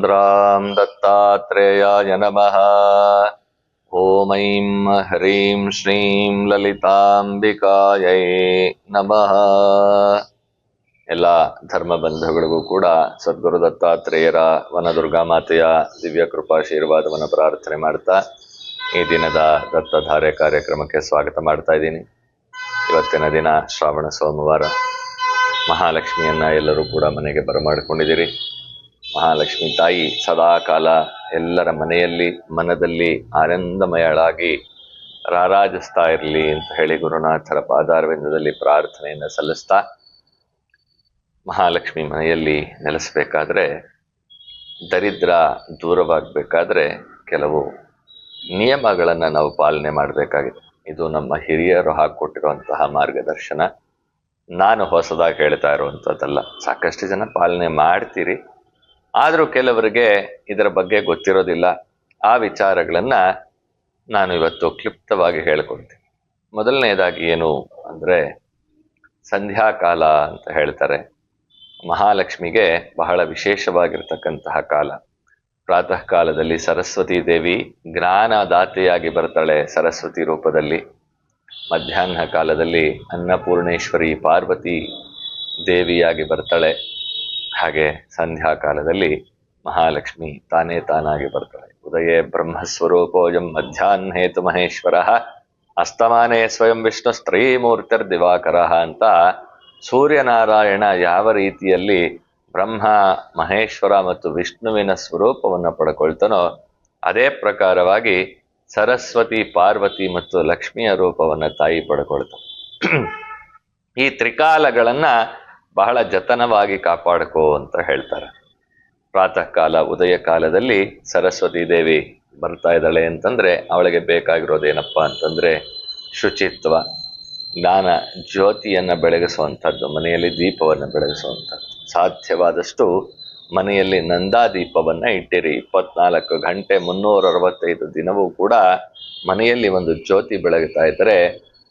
चन्द्रां दत्तात्रेयाय नमः ॐ ऐं ह्रीं श्रीं ಲಲಿತಾಂಬಿಕಾಯೈ ನಮಃ ಎಲ್ಲ ಧರ್ಮ ಬಂಧುಗಳಿಗೂ ಕೂಡ ಸದ್ಗುರು ದತ್ತಾತ್ರೇಯರ ವನದುರ್ಗಾ ಮಾತೆಯ ದಿವ್ಯ ಕೃಪಾಶೀರ್ವಾದವನ್ನು ಪ್ರಾರ್ಥನೆ ಮಾಡ್ತಾ ಈ ದಿನದ ದತ್ತಧಾರೆ ಕಾರ್ಯಕ್ರಮಕ್ಕೆ ಸ್ವಾಗತ ಮಾಡ್ತಾ ಇದ್ದೀನಿ ಇವತ್ತಿನ ದಿನ ಶ್ರಾವಣ ಸೋಮವಾರ ಮಹಾಲಕ್ಷ್ಮಿಯನ್ನ ಎಲ್ಲರೂ ಕೂಡ ಮನೆಗೆ ಬರಮಾಡಿಕೊಂಡಿದ್ದೀರಿ ಮಹಾಲಕ್ಷ್ಮಿ ತಾಯಿ ಸದಾ ಕಾಲ ಎಲ್ಲರ ಮನೆಯಲ್ಲಿ, ಮನದಲ್ಲಿ ಆನಂದಮಯಳಾಗಿ ರಾರಾಜಿಸ್ತಾ ಇರಲಿ ಅಂತ ಹೇಳಿ ಗುರುನಾಥರ ಪಾದಾರವಿಂದದಲ್ಲಿ ಪ್ರಾರ್ಥನೆಯನ್ನು ಸಲ್ಲಿಸ್ತಾ ಮಹಾಲಕ್ಷ್ಮಿ ಮನೆಯಲ್ಲಿ ನೆಲೆಸಬೇಕಾದ್ರೆ, ದರಿದ್ರ ದೂರವಾಗಬೇಕಾದ್ರೆ ಕೆಲವು ನಿಯಮಗಳನ್ನು ನಾವು ಪಾಲನೆ ಮಾಡಬೇಕಾಗಿದೆ. ಇದು ನಮ್ಮ ಹಿರಿಯರು ಹಾಕಿಕೊಟ್ಟಿರುವಂತಹ ಮಾರ್ಗದರ್ಶನ. ನಾನು ಹೊಸದಾಗಿ ಹೇಳ್ತಾ ಇರುವಂಥದ್ದಲ್ಲ ಸಾಕಷ್ಟು ಜನ ಪಾಲನೆ ಮಾಡ್ತೀರಿ. ಆದರೂ ಕೆಲವರಿಗೆ ಇದರ ಬಗ್ಗೆ ಗೊತ್ತಿರೋದಿಲ್ಲ. ಆ ವಿಚಾರಗಳನ್ನು ನಾನು ಇವತ್ತು ಕ್ಲಿಪ್ತವಾಗಿ ಹೇಳ್ಕೊಡ್ತೀನಿ. ಮೊದಲನೇದಾಗಿ ಏನು ಅಂದರೆ ಸಂಧ್ಯಾಕಾಲ ಅಂತ ಹೇಳ್ತಾರೆ. ಮಹಾಲಕ್ಷ್ಮಿಗೆ ಬಹಳ ವಿಶೇಷವಾಗಿರ್ತಕ್ಕಂತಹ ಕಾಲ. ಪ್ರಾತಃ ಕಾಲದಲ್ಲಿ ಸರಸ್ವತಿ ದೇವಿ ಜ್ಞಾನದಾತೆಯಾಗಿ ಬರ್ತಾಳೆ ಸರಸ್ವತಿ ರೂಪದಲ್ಲಿ. ಮಧ್ಯಾಹ್ನ ಕಾಲದಲ್ಲಿ ಅನ್ನಪೂರ್ಣೇಶ್ವರಿ ಪಾರ್ವತಿ ದೇವಿಯಾಗಿ ಬರ್ತಾಳೆ. ಹಾಗೆ ಸಂಧ್ಯಾ ಕಾಲದಲ್ಲಿ ಮಹಾಲಕ್ಷ್ಮಿ ತಾನೇ ತಾನಾಗಿ ಬರ್ತಾಳೆ ಉದಯೇ ಬ್ರಹ್ಮಸ್ವರೂಪೋಯಂ ಮಧ್ಯಾಹ್ನೇತು ಮಹೇಶ್ವರ, ಅಸ್ತಮಾನೇ ಸ್ವಯಂ ವಿಷ್ಣು ಸ್ತ್ರೀಮೂರ್ತಿರ್ ದಿವಾಕರ ಅಂತ ಸೂರ್ಯನಾರಾಯಣ ಯಾವ ರೀತಿಯಲ್ಲಿ ಬ್ರಹ್ಮ, ಮಹೇಶ್ವರ ಮತ್ತು ವಿಷ್ಣುವಿನ ಸ್ವರೂಪವನ್ನು ಪಡ್ಕೊಳ್ತಾನೋ ಅದೇ ಪ್ರಕಾರವಾಗಿ ಸರಸ್ವತಿ, ಪಾರ್ವತಿ ಮತ್ತು ಲಕ್ಷ್ಮಿಯ ರೂಪವನ್ನು ತಾಯಿ ಪಡ್ಕೊಳ್ತಾನೆ ಈ ತ್ರಿಕಾಲಗಳನ್ನ ಬಹಳ ಜತನವಾಗಿ ಕಾಪಾಡ್ಕೋ ಅಂತ ಹೇಳ್ತಾರೆ. ಪ್ರಾತಃ ಕಾಲ ಉದಯ ಕಾಲದಲ್ಲಿ ಸರಸ್ವತಿ ದೇವಿ ಬರ್ತಾ ಇದ್ದಾಳೆ ಅಂತಂದ್ರೆ ಅವಳಿಗೆ ಬೇಕಾಗಿರೋದೇನಪ್ಪ ಅಂತಂದ್ರೆ ಶುಚಿತ್ವ, ಜ್ಞಾನ, ಜ್ಯೋತಿಯನ್ನ ಬೆಳಗಿಸುವಂಥದ್ದು, ಮನೆಯಲ್ಲಿ ದೀಪವನ್ನು ಬೆಳಗಿಸುವಂಥದ್ದು. ಸಾಧ್ಯವಾದಷ್ಟು ಮನೆಯಲ್ಲಿ ನಂದಾ ದೀಪವನ್ನು ಇಟ್ಟಿರಿ. ಇಪ್ಪತ್ನಾಲ್ಕು ಗಂಟೆ ಮುನ್ನೂರ ಅರವತ್ತೈದು ದಿನವೂ ಕೂಡ ಮನೆಯಲ್ಲಿ ಒಂದು ಜ್ಯೋತಿ ಬೆಳಗುತ್ತಾ ಇದ್ದರೆ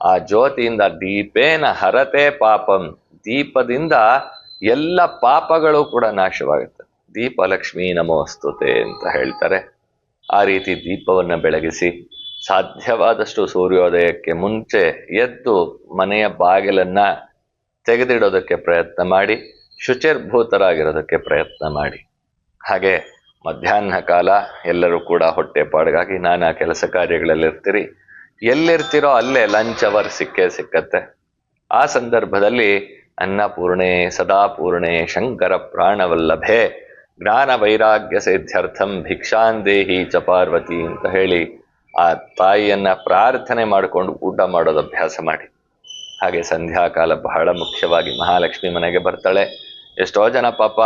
ಆ ಜ್ಯೋತಿಯಿಂದ ದೀಪೇನ ಹರತೆ ಪಾಪಂ. ದೀಪದಿಂದ ಎಲ್ಲ ಪಾಪಗಳು ಕೂಡ ನಾಶವಾಗುತ್ತೆ. ದೀಪ ಲಕ್ಷ್ಮೀ ನಮೋಸ್ತುತೆ ಅಂತ ಹೇಳ್ತಾರೆ. ಆ ರೀತಿ ದೀಪವನ್ನು ಬೆಳಗಿಸಿ ಸಾಧ್ಯವಾದಷ್ಟು ಸೂರ್ಯೋದಯಕ್ಕೆ ಮುಂಚೆ ಎದ್ದು ಮನೆಯ ಬಾಗಿಲನ್ನ ತೆಗೆದಿಡೋದಕ್ಕೆ ಪ್ರಯತ್ನ ಮಾಡಿ, ಶುಚಿರ್ಭೂತರಾಗಿರೋದಕ್ಕೆ ಪ್ರಯತ್ನ ಮಾಡಿ. ಹಾಗೆ ಮಧ್ಯಾಹ್ನ ಕಾಲ ಎಲ್ಲರೂ ಕೂಡ ಹೊಟ್ಟೆಪಾಡಿಗಾಗಿ ನಾನಾ ಕೆಲಸ ಕಾರ್ಯಗಳಲ್ಲಿರ್ತೀರಿ. ಎಲ್ಲಿರ್ತೀರೋ ಅಲ್ಲೇ ಲಂಚ್ ಅವರ್ ಸಿಕ್ಕೇ ಸಿಕ್ಕತ್ತೆ. ಆ ಸಂದರ್ಭದಲ್ಲಿ ಅನ್ನಪೂರ್ಣೆ, ಸದಾಪೂರ್ಣೆ ಶಂಕರ ಪ್ರಾಣವಲ್ಲಭೆ ಜ್ಞಾನ ವೈರಾಗ್ಯ ಸಿದ್ಧ್ಯರ್ಥಂ ಭಿಕ್ಷಾಂದೇಹಿ ಚ ಪಾರ್ವತಿ ಅಂತ ಹೇಳಿ ಆ ತಾಯಿಯನ್ನ ಪ್ರಾರ್ಥನೆ ಮಾಡಿಕೊಂಡು ಊಟ ಮಾಡೋದು ಅಭ್ಯಾಸ ಮಾಡಿ. ಹಾಗೆ ಸಂಧ್ಯಾಕಾಲ ಬಹಳ ಮುಖ್ಯವಾಗಿ ಮಹಾಲಕ್ಷ್ಮಿ ಮನೆಗೆ ಬರ್ತಾಳೆ. ಎಷ್ಟೋ ಜನ ಪಾಪ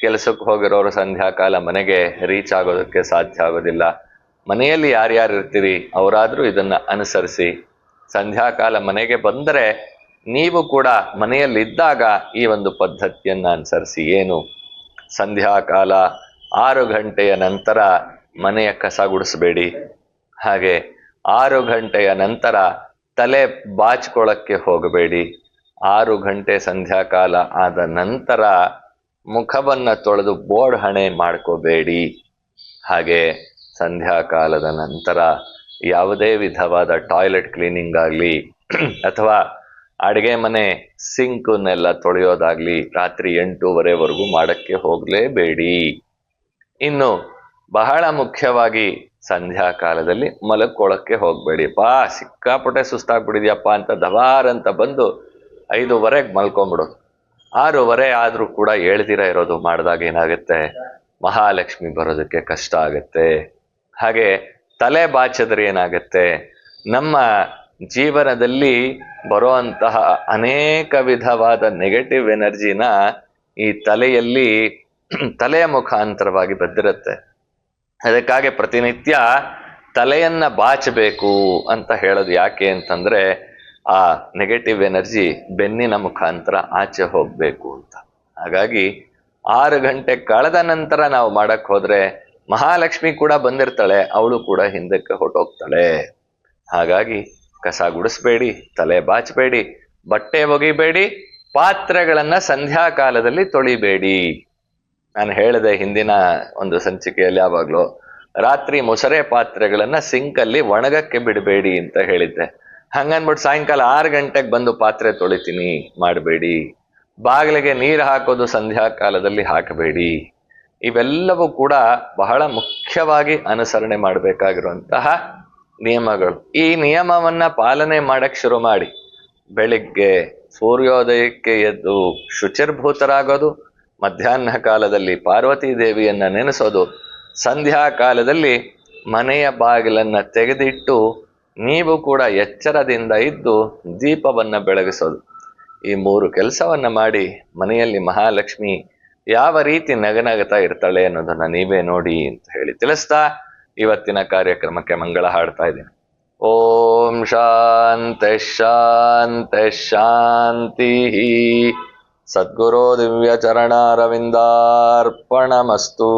ಕೆಲಸಕ್ಕೆ ಹೋಗಿರೋರು ಸಂಧ್ಯಾಕಾಲ ಮನೆಗೆ ರೀಚ್ ಆಗೋದಕ್ಕೆ ಸಾಧ್ಯ ಆಗೋದಿಲ್ಲ. ಮನೆಯಲ್ಲಿ ಯಾರ್ಯಾರು ಇರ್ತೀರಿ ಅವರಾದರೂ ಇದನ್ನ ಅನುಸರಿಸಿ. ಸಂಧ್ಯಾಕಾಲ ಮನೆಗೆ ಬಂದರೆ ನೀವು ಕೂಡ ಮನೆಯಲ್ಲಿದ್ದಾಗ ಈ ಒಂದು ಪದ್ಧತಿಯನ್ನು ಅನುಸರಿಸಿ. ಏನು? ಸಂಧ್ಯಾಕಾಲ ಆರು ಗಂಟೆಯ ನಂತರ ಮನೆಯ ಕಸ ಗುಡಿಸಬೇಡಿ. ಹಾಗೆ ಆರು ಗಂಟೆಯ ನಂತರ ತಲೆ ಬಾಚಿಕೊಳ್ಳಕ್ಕೆ ಹೋಗಬೇಡಿ. ಆರು ಗಂಟೆ ಸಂಧ್ಯಾಕಾಲ ಆದ ನಂತರ ಮುಖವನ್ನು ತೊಳೆದು ಬೋರ್ಡ್ ಹಣೆ ಮಾಡ್ಕೋಬೇಡಿ. ಹಾಗೆ ಸಂಧ್ಯಾಕಾಲದ ನಂತರ ಯಾವುದೇ ವಿಧವಾದ ಟಾಯ್ಲೆಟ್ ಕ್ಲೀನಿಂಗ್ ಆಗಲಿ, ಅಥವಾ ಅಡುಗೆ ಮನೆ ಸಿಂಕನ್ನೆಲ್ಲ ತೊಳೆಯೋದಾಗ್ಲಿ ರಾತ್ರಿ ಎಂಟೂವರೆವರೆಗೂ ಮಾಡಕ್ಕೆ ಹೋಗಲೇಬೇಡಿ. ಇನ್ನು ಬಹಳ ಮುಖ್ಯವಾಗಿ ಸಂಧ್ಯಾ ಕಾಲದಲ್ಲಿ ಮಲಕ್ಕೊಳಕ್ಕೆ ಬಾ, ಸಿಕ್ಕಾಪಟ್ಟೆ ಸುಸ್ತಾಗ್ಬಿಟ್ಟಿದ್ಯಪ್ಪ ಅಂತ ದವಾರ್ ಅಂತ ಬಂದು ಐದೂವರೆಗೆ ಮಲ್ಕೊಂಬಿಡೋದು ಆರೂವರೆ ಆದರೂ ಕೂಡ ಹೇಳ್ದಿರ ಇರೋದು, ಮಾಡಿದಾಗ ಏನಾಗುತ್ತೆ? ಮಹಾಲಕ್ಷ್ಮಿ ಬರೋದಕ್ಕೆ ಕಷ್ಟ ಆಗುತ್ತೆ. ಹಾಗೆ ತಲೆ ಬಾಚಿದ್ರೆ ಏನಾಗುತ್ತೆ? ನಮ್ಮ ಜೀವನದಲ್ಲಿ ಬರುವಂತಹ ಅನೇಕ ವಿಧವಾದ ನೆಗೆಟಿವ್ ಎನರ್ಜಿನ ಈ ತಲೆಯಲ್ಲಿ ತಲೆಯ ಮುಖಾಂತರವಾಗಿ ಬಂದಿರುತ್ತೆ ಅದಕ್ಕಾಗಿ ಪ್ರತಿನಿತ್ಯ ತಲೆಯನ್ನ ಬಾಚಬೇಕು ಅಂತ ಹೇಳೋದು ಯಾಕೆ ಅಂತಂದ್ರೆ ಆ ನೆಗೆಟಿವ್ ಎನರ್ಜಿ ಬೆನ್ನಿನ ಮುಖಾಂತರ ಆಚೆ ಹೋಗ್ಬೇಕು ಅಂತ. ಹಾಗಾಗಿ ಆರು ಗಂಟೆ ಕಳೆದ ನಂತರ ನಾವು ಮಾಡಕ್ ಹೋದ್ರೆ ಮಹಾಲಕ್ಷ್ಮಿ ಕೂಡ ಬಂದಿರ್ತಾಳೆ, ಅವಳು ಕೂಡ ಹಿಂದಕ್ಕೆ ಹೊರಟೋಗ್ತಾಳೆ. ಹಾಗಾಗಿ ಕಸ ಗುಡಿಸ್ಬೇಡಿ, ತಲೆ ಬಾಚಬೇಡಿ, ಬಟ್ಟೆ ಒಗಿಬೇಡಿ, ಪಾತ್ರೆಗಳನ್ನ ಸಂಧ್ಯಾ ಕಾಲದಲ್ಲಿ ತೊಳಿಬೇಡಿ. ನಾನು ಹೇಳಿದೆ ಹಿಂದಿನ ಒಂದು ಸಂಚಿಕೆಯಲ್ಲಿ ಯಾವಾಗಲೂ, ರಾತ್ರಿ ಮೊಸರೆ ಪಾತ್ರೆಗಳನ್ನ ಸಿಂಕ್ ಅಲ್ಲಿ ಒಣಗಕ್ಕೆ ಬಿಡಬೇಡಿ ಅಂತ ಹೇಳಿದ್ದೆ. ಹಂಗನ್ಬಿಟ್ಟು ಸಾಯಂಕಾಲ ಆರು ಗಂಟೆಗೆ ಬಂದು ಪಾತ್ರೆ ತೊಳಿತೀನಿ, ಮಾಡಬೇಡಿ. ಬಾಗಿಲಿಗೆ ನೀರು ಹಾಕೋದು ಸಂಧ್ಯಾ ಕಾಲದಲ್ಲಿ ಹಾಕಬೇಡಿ. ಇವೆಲ್ಲವೂ ಕೂಡ ಬಹಳ ಮುಖ್ಯವಾಗಿ ಅನುಸರಣೆ ಮಾಡಬೇಕಾಗಿರುವಂತಹ ನಿಯಮಗಳು. ಈ ನಿಯಮವನ್ನ ಪಾಲನೆ ಮಾಡಕ್ ಶುರು ಮಾಡಿ. ಬೆಳಿಗ್ಗೆ ಸೂರ್ಯೋದಯಕ್ಕೆ ಎದ್ದು ಶುಚಿರ್ಭೂತರಾಗೋದು, ಮಧ್ಯಾಹ್ನ ಕಾಲದಲ್ಲಿ ಪಾರ್ವತಿ ದೇವಿಯನ್ನ ನೆನೆಸೋದು, ಸಂಧ್ಯಾ ಕಾಲದಲ್ಲಿ ಮನೆಯ ಬಾಗಿಲನ್ನ ತೆಗೆದಿಟ್ಟು ನೀವು ಕೂಡ ಎಚ್ಚರದಿಂದ ಇದ್ದು ದೀಪವನ್ನ ಬೆಳಗಿಸೋದು. ಈ ಮೂರು ಕೆಲಸವನ್ನ ಮಾಡಿ ಮನೆಯಲ್ಲಿ ಮಹಾಲಕ್ಷ್ಮಿ ಯಾವ ರೀತಿ ನಗನಗತಾ ಇರ್ತಾಳೆ ಅನ್ನೋದನ್ನ ನೀವೇ ನೋಡಿ ಅಂತ ಹೇಳಿ ತಿಳಿಸ್ತಾ ಇವತ್ತಿನ ಕಾರ್ಯಕ್ರಮಕ್ಕೆ ಮಂಗಳ ಹಾಡ್ತಾ ಇದ್ದೀನಿ. ಓಂ ಶಾಂತಿ ಶಾಂತಿ ಶಾಂತಿ. ಸದ್ಗುರು ದಿವ್ಯ ಚರಣಾರವಿಂದಾರ್ಪಣಮಸ್ತು.